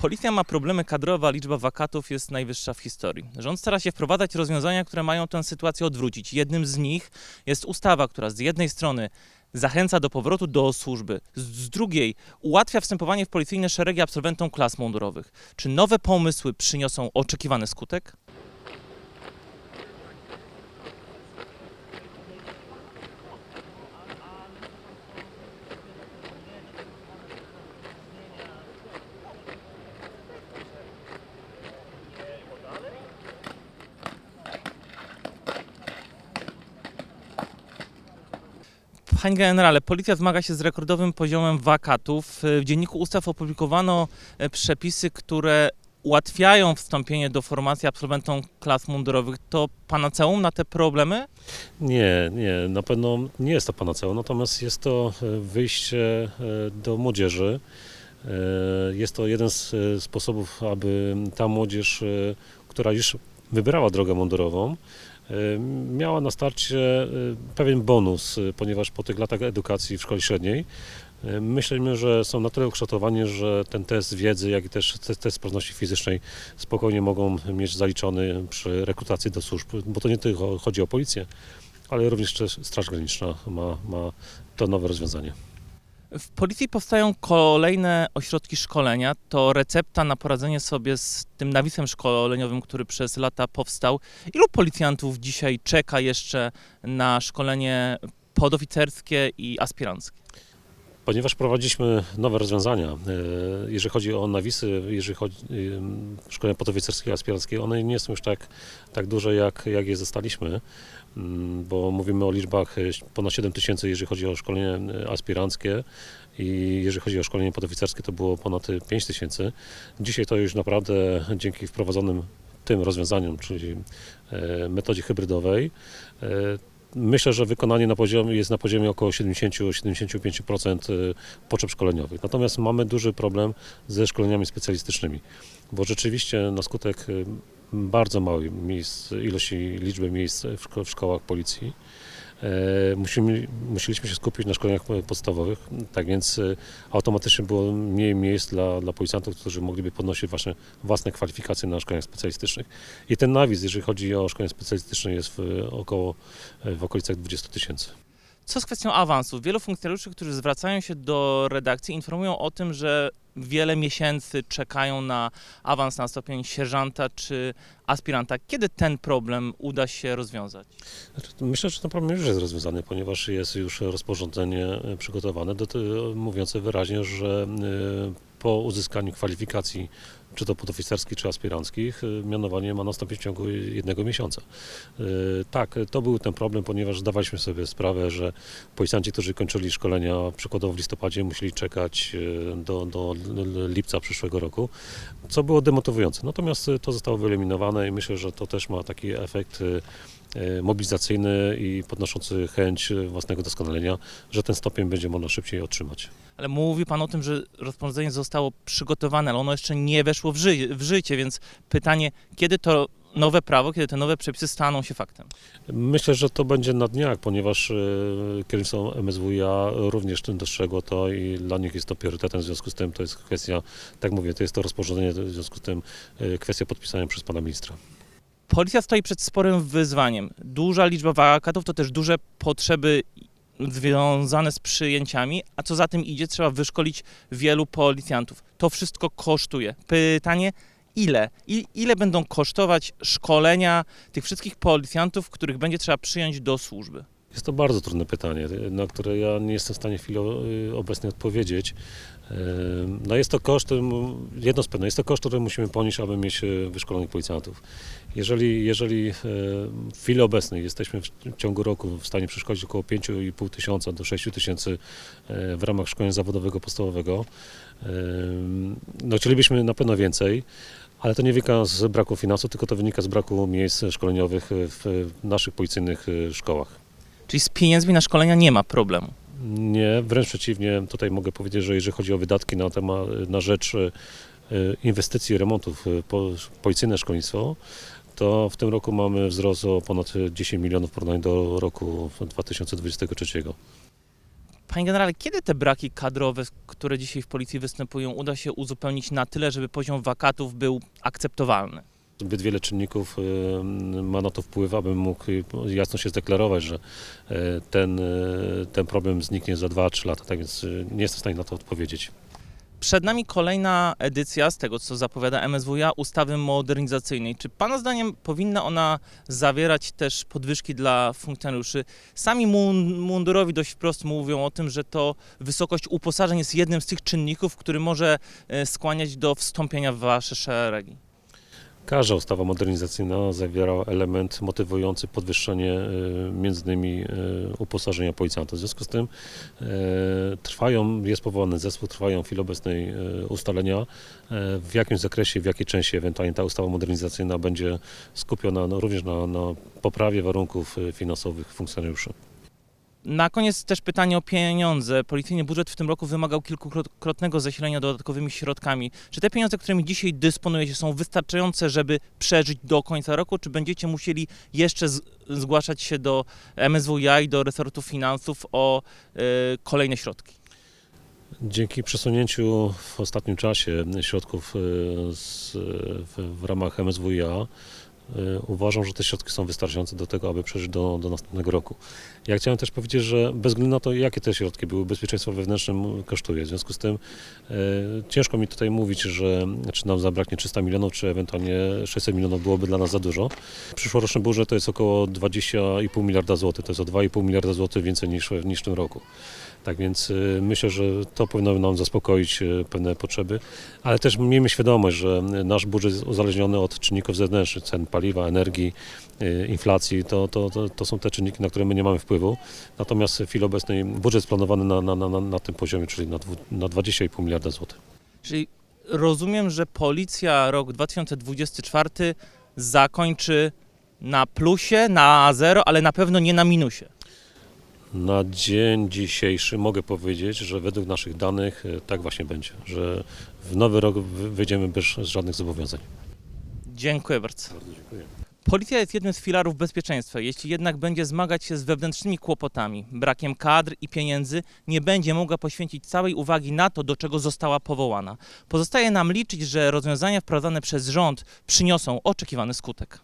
Policja ma problemy kadrowe, a liczba wakatów jest najwyższa w historii. Rząd stara się wprowadzać rozwiązania, które mają tę sytuację odwrócić. Jednym z nich jest ustawa, która z jednej strony zachęca do powrotu do służby, z, drugiej ułatwia wstępowanie w policyjne szeregi absolwentom klas mundurowych. Czy nowe pomysły przyniosą oczekiwany skutek? Panie generale, policja zmaga się z rekordowym poziomem wakatów. W Dzienniku Ustaw opublikowano e, przepisy, które ułatwiają wstąpienie do formacji absolwentom klas mundurowych. To panaceum na te problemy? Nie, nie, na pewno nie jest to panaceum, natomiast jest to e, wyjście e, do młodzieży. Jest to jeden z sposobów, aby ta młodzież, która już wybrała drogę mundurową, miała na starcie e, pewien bonus, e, ponieważ po tych latach edukacji w szkole średniej myślimy, że są na tyle ukształtowani, że ten test wiedzy, jak i też te- test sprawności fizycznej spokojnie mogą mieć zaliczony przy rekrutacji do służb, bo to nie tylko chodzi o policję, ale również Straż Graniczna ma, ma to nowe rozwiązanie. W policji powstają kolejne ośrodki szkolenia. To recepta na poradzenie sobie z tym nawisem szkoleniowym, który przez lata powstał. Ilu policjantów dzisiaj czeka jeszcze na szkolenie podoficerskie i aspiranckie? Ponieważ prowadziliśmy nowe rozwiązania, e, jeżeli chodzi o nawisy, jeżeli chodzi o szkolenia podoficerskie, aspiranckie, one nie są już tak, tak duże, jak, jak je zostaliśmy, mm, bo mówimy o liczbach e, ponad 7 tysięcy, jeżeli chodzi o szkolenie e, aspiranckie i jeżeli chodzi o szkolenie podoficerskie, to było ponad 5 tysięcy. Dzisiaj to już naprawdę dzięki wprowadzonym tym rozwiązaniom, czyli e, metodzie hybrydowej, e, Myślę, że wykonanie na poziomie, jest na poziomie około 70-75% y, potrzeb szkoleniowych. Natomiast mamy duży problem ze szkoleniami specjalistycznymi, bo rzeczywiście na skutek y, bardzo małej miejsc, ilości liczby miejsc w, szko- w szkołach policji musimy, musieliśmy się skupić na szkoleniach podstawowych, tak więc y, automatycznie było mniej miejsc dla, dla policjantów, którzy mogliby podnosić właśnie własne kwalifikacje na szkoleniach specjalistycznych. I ten nawis, jeżeli chodzi o szkolenie specjalistyczne, jest w, około w okolicach 20 tysięcy. Co z kwestią awansów? Wielu funkcjonariuszy, którzy zwracają się do redakcji, informują o tym, że wiele miesięcy czekają na awans na stopień sierżanta czy aspiranta. Kiedy ten problem uda się rozwiązać? Znaczy, Myślę, że ten problem już jest rozwiązany, ponieważ jest już rozporządzenie e, przygotowane, doty- mówiące wyraźnie, że e, po uzyskaniu kwalifikacji, czy to podoficerskich, czy aspiranckich, e, mianowanie ma nastąpić w ciągu jednego miesiąca. E, Tak, to był ten problem, ponieważ zdawaliśmy sobie sprawę, że policjanci, którzy kończyli szkolenia przykładowo w listopadzie, musieli czekać e, do, do lipca przyszłego roku, co było demotywujące. Natomiast to zostało wyeliminowane i myślę, że to też ma taki efekt mobilizacyjny i podnoszący chęć własnego doskonalenia, że ten stopień będzie można szybciej otrzymać. Ale mówi Pan o tym, że rozporządzenie zostało przygotowane, ale ono jeszcze nie weszło w, ży- w życie, więc pytanie, kiedy to nowe prawo, kiedy te nowe przepisy staną się faktem? Myślę, że to będzie na dniach, ponieważ e, kierownictwo MSWiA również tym dostrzegło to i dla nich jest to priorytetem, w związku z tym to jest kwestia, tak mówię, to jest to rozporządzenie, w związku z tym e, kwestia podpisania przez pana ministra. Policja stoi przed sporym wyzwaniem. Duża liczba wakatów to też duże potrzeby związane z przyjęciami, a co za tym idzie, trzeba wyszkolić wielu policjantów. To wszystko kosztuje. Pytanie, ile? I, ile będą kosztować szkolenia tych wszystkich policjantów, których będzie trzeba przyjąć do służby? Jest to bardzo trudne pytanie, na które ja nie jestem w stanie w chwili y, obecnej odpowiedzieć. No jest to koszt, jedno z pewne, jest to koszt, który musimy ponieść, aby mieć y, wyszkolonych policjantów. Jeżeli, jeżeli y, w chwili obecnej jesteśmy w ciągu roku w stanie przeszkolić około 5,5 tysiąca do 6 tysięcy y, w ramach szkolenia zawodowego podstawowego, no chcielibyśmy na pewno więcej. Ale to nie wynika z braku finansów, tylko to wynika z braku miejsc szkoleniowych w naszych policyjnych szkołach. Czyli z pieniędzmi na szkolenia nie ma problemu. Nie, wręcz przeciwnie. Tutaj mogę powiedzieć, że jeżeli chodzi o wydatki na, temat, na rzecz e, inwestycji remontów e, po, policyjne szkolnictwo, to w tym roku mamy wzrost o ponad 10 milionów w porównaniu do roku 2023. Panie generale, kiedy te braki kadrowe, które dzisiaj w policji występują, uda się uzupełnić na tyle, żeby poziom wakatów był akceptowalny? Zbyt wiele czynników y, ma na to wpływ, abym mógł jasno się zdeklarować, że y, ten, y, ten problem zniknie za 2-3 lata, tak więc nie jestem w stanie na to odpowiedzieć. Przed nami kolejna edycja, z tego co zapowiada MSWiA, ustawy modernizacyjnej. Czy Pana zdaniem powinna ona zawierać też podwyżki dla funkcjonariuszy? Sami mun- mundurowi dość wprost mówią o tym, że to wysokość uposażeń jest jednym z tych czynników, który może e, skłaniać do wstąpienia w Wasze szeregi. Każda ustawa modernizacyjna zawiera element motywujący podwyższenie y, między innymi y, uposażenia policjantów. W związku z tym y, trwają, jest powołany zespół, trwają w chwili obecnej ustalenia, w jakim zakresie, w jakiej części ewentualnie ta ustawa modernizacyjna będzie skupiona no, również na, na poprawie warunków finansowych funkcjonariuszy. Na koniec też pytanie o pieniądze. Policyjny budżet w tym roku wymagał kilkukrotnego zasilenia dodatkowymi środkami. Czy te pieniądze, którymi dzisiaj dysponujecie, są wystarczające, żeby przeżyć do końca roku, czy będziecie musieli jeszcze zgłaszać się do MSWiA i do resortu finansów o e, kolejne środki? Dzięki przesunięciu w ostatnim czasie środków y, z, w, w ramach MSWiA uważam, że te środki są wystarczające do tego, aby przeżyć do, do następnego roku. Ja chciałem też powiedzieć, że bez względu na to, jakie te środki były, bezpieczeństwo wewnętrzne kosztuje. W związku z tym y, ciężko mi tutaj mówić, że czy nam zabraknie 300 milionów, czy ewentualnie 600 milionów byłoby dla nas za dużo. Przyszłoroczny budżet to jest około 20,5 miliarda złotych. To jest o 2,5 miliarda złotych więcej niż, niż w tym roku. Tak więc y, myślę, że to powinno nam zaspokoić y, pewne potrzeby, ale też miejmy świadomość, że nasz budżet jest uzależniony od czynników zewnętrznych, cen paliwa, energii, y, inflacji. To, to, to, to są te czynniki, na które my nie mamy wpływu. Natomiast w chwili obecnej budżet jest planowany na, na, na- na tym poziomie, czyli na, dwu- na 20,5 miliarda złotych. Czyli rozumiem, że policja rok 2024 zakończy na plusie, na zero, ale na pewno nie na minusie. Na dzień dzisiejszy mogę powiedzieć, że według naszych danych y, tak właśnie będzie, że w nowy rok wy- wyjdziemy bez żadnych zobowiązań. Dziękuję bardzo. Bardzo dziękuję. Policja jest jednym z filarów bezpieczeństwa. Jeśli jednak będzie zmagać się z wewnętrznymi kłopotami, brakiem kadr i pieniędzy, nie będzie mogła poświęcić całej uwagi na to, do czego została powołana. Pozostaje nam liczyć, że rozwiązania wprowadzane przez rząd przyniosą oczekiwany skutek.